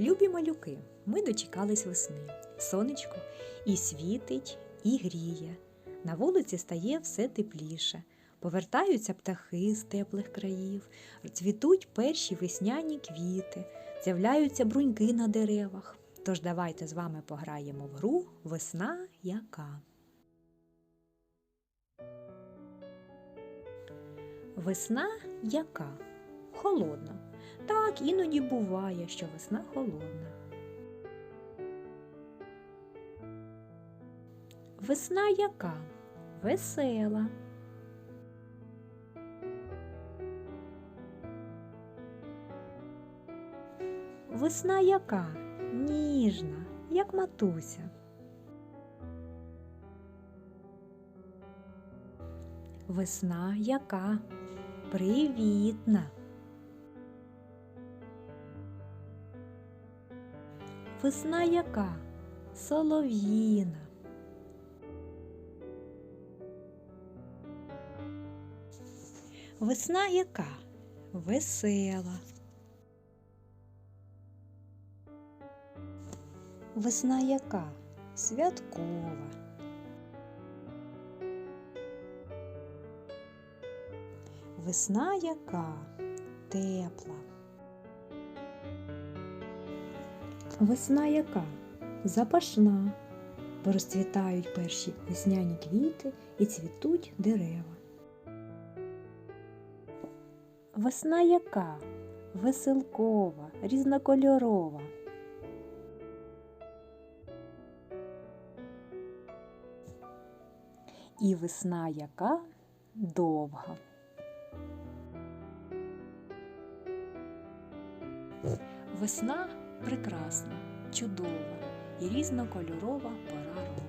Любі малюки, ми дочекались весни. Сонечко і світить, і гріє. На вулиці стає все тепліше. Повертаються птахи з теплих країв, цвітуть перші весняні квіти, з'являються бруньки на деревах. Тож давайте з вами пограємо в гру Весна яка. Весна яка? Холодна. Так, іноді буває, що весна холодна. Весна яка? Весела. Весна яка? Ніжна, як матуся. Весна яка? Привітна. Весна яка? Солов'їна. Весна яка? Весела. Весна яка? Святкова. Весна яка? Тепла. Весна яка? Запашна, бо розцвітають перші весняні квіти і цвітуть дерева. Весна яка? Веселкова, різнокольорова. І весна яка довга. Весна прекрасна, чудова і різнокольорова пора року.